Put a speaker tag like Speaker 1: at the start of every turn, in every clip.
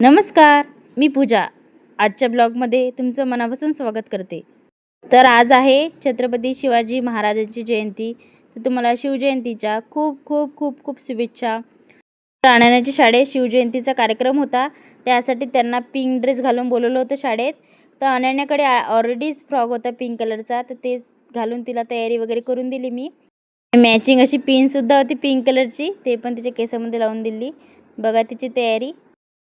Speaker 1: नमस्कार मी पूजा. आजच्या ब्लॉगमध्ये तुमचं मनापासून स्वागत करते. तर आज आहे छत्रपती शिवाजी महाराजांची जयंती. तर तुम्हाला शिवजयंतीच्या खूप खूप खूप खूप शुभेच्छा. राणाण्याच्या शाळेत शिवजयंतीचा कार्यक्रम होता. त्यासाठी त्यांना पिंक ड्रेस घालून बोलवलं होतं शाळेत. तर अनन्याकडे ऑलरेडीच फ्रॉक होता पिंक कलरचा तर तेच घालून तिला तयारी वगैरे करून दिली मी. मॅचिंग अशी पिनसुद्धा होती पिंक कलरची ते पण तिच्या केसामध्ये लावून दिली. बघा तिची तयारी.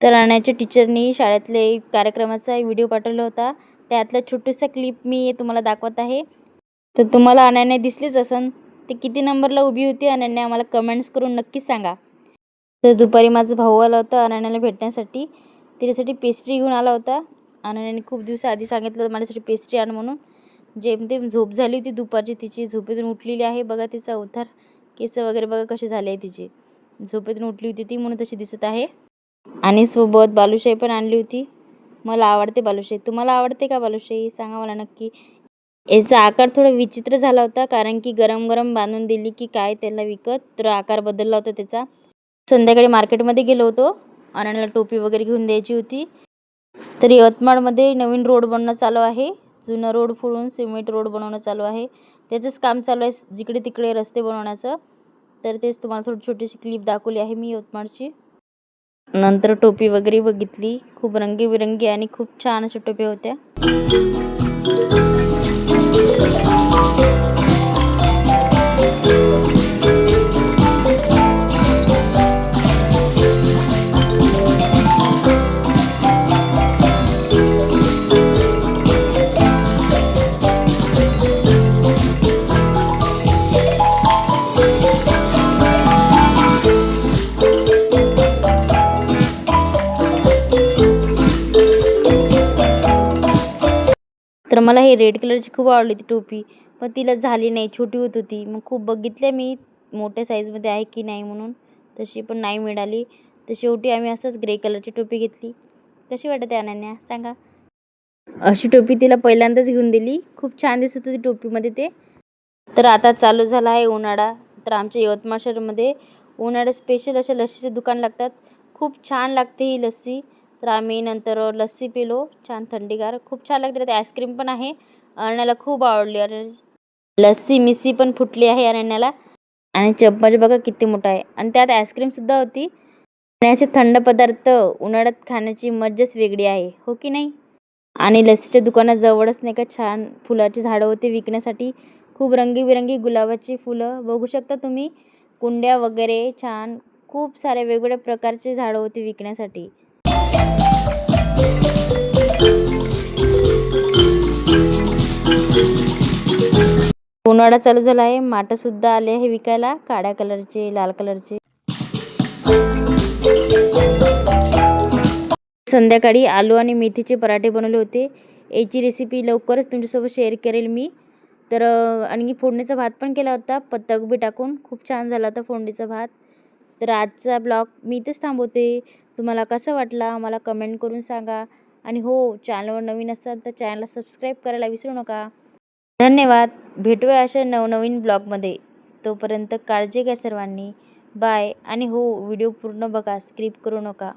Speaker 1: तर राण्याच्या टीचरनी शाळेतले कार्यक्रमाचा व्हिडिओ पाठवला होता. त्यातला छोटूसा क्लिप मी तुम्हाला दाखवत आहे. तर तुम्हाला अनन्या दिसलीच असन. ते किती नंबरला उभी होती अनन्या आम्हाला कमेंट्स करून नक्कीच सांगा. तर दुपारी माझा भाऊ आला होता अनन्याला भेटण्यासाठी. तिच्यासाठी पेस्ट्री घेऊन आला होता. अनन्याने खूप दिवसाआधी सांगितलं होतं माझ्यासाठी पेस्ट्री आण म्हणून. जेमतेम झोप झाली होती दुपारची. तिची झोपेतून उठलेली आहे. बघा तिचा उतार केस वगैरे बघा कसे झाले आहे तिचे. झोपेतून उठली होती ती म्हणून तशी दिसत आहे. आणि सोबत बालुशाही पण आणली होती. मला आवडते बालुशाही. तुम्हाला आवडते का बालुशाही? सांगा मला नक्की. याचा आकार थोडा विचित्र झाला होता कारण की गरम गरम बांधून दिली की काय त्याला विकत तर आकार बदलला होता त्याचा. संध्याकाळी मार्केटमध्ये गेलो होतो. अनन्याला टोपी वगैरे घेऊन द्यायची होती. तर यवतमाळमध्ये नवीन रोड बनणं चालू आहे. जुनं रोड फोडून सिमेंट रोड बनवणं चालू आहे. त्याचंच काम चालू आहे जिकडे तिकडे रस्ते बनवण्याचं. तर तेच तुम्हाला थोडी छोटीशी क्लिप दाखवली आहे मी यवतमाळची. नंतर टोपी वगैरे बघितली. खूप रंगीबिरंगी आणि खूप छान अशा टोप्या होत्या. तर मला हे रेड कलरची खूप आवडली ती टोपी पण तिला झाली नाही छोटी होत होती. मग खूप बघितल्या मी मोठ्या साईजमध्ये आहे की नाही म्हणून. तशी पण नाही मिळाली. तर शेवटी आम्ही असंच ग्रे कलरची टोपी घेतली. कशी वाटते अनन्या? सांगा. अशी टोपी तिला पहिल्यांदाच घेऊन दिली. खूप छान दिसत होती टोपीमध्ये ते. तर आता चालू झाला आहे उन्हाळा. तर आमच्या यवतमाळ शहरामध्ये उन्हाळ्यात स्पेशल अशा लस्सीचे दुकान लागतात. खूप छान लागते ही लस्सी. तर आम्ही नंतर लस्सी पिलो छान थंडीगार खूप छान लागते. त्यात आईस्क्रीम पण आहे अरण्याला खूप आवडली. आणि लस्सी मिस्सी पण फुटली आहे अरण्याला. आणि चम्मच बघा किती मोठा आहे. आणि त्यात आईस्क्रीमसुद्धा होती. आणि असे थंड पदार्थ उन्हाळ्यात खाण्याची मज्जाच वेगळी आहे. हो की नाही? आणि लस्सीच्या दुकानाजवळच नाही का छान फुलाची झाडं होती विकण्यासाठी. खूप रंगीबिरंगी गुलाबाची फुलं. बघू शकता तुम्ही कुंड्या वगैरे छान खूप साऱ्या वेगवेगळ्या प्रकारची झाडं होती विकण्यासाठी. उन्हाळा चालू झाला आहे माठसुद्धा आले आहे विकायला. काळ्या कलरचे लाल कलरचे. संध्याकाळी आलू आणि मेथीचे पराठे बनवले होते. याची रेसिपी लवकरच तुमच्यासोबत शेअर करेल मी. तर आणखी फोडणीचा भात पण केला होता. पत्तागोबी टाकून खूप छान झाला होता फोडणीचा भात. तर आजचा ब्लॉग मी इथेच थांबवते. तुम्हाला कसा वाटला आम्हाला कमेंट करून सांगा. आणि हो चॅनलवर नवीन असाल तर चॅनलला सबस्क्राईब करायला विसरू नका. धन्यवाद. भेटूया अशा नवनवीन ब्लॉगमध्ये तोपर्यंत काळजी घ्या सर्वांनी. बाय आणि हो व्हिडिओ पूर्ण बघा. स्क्रिप करू नका.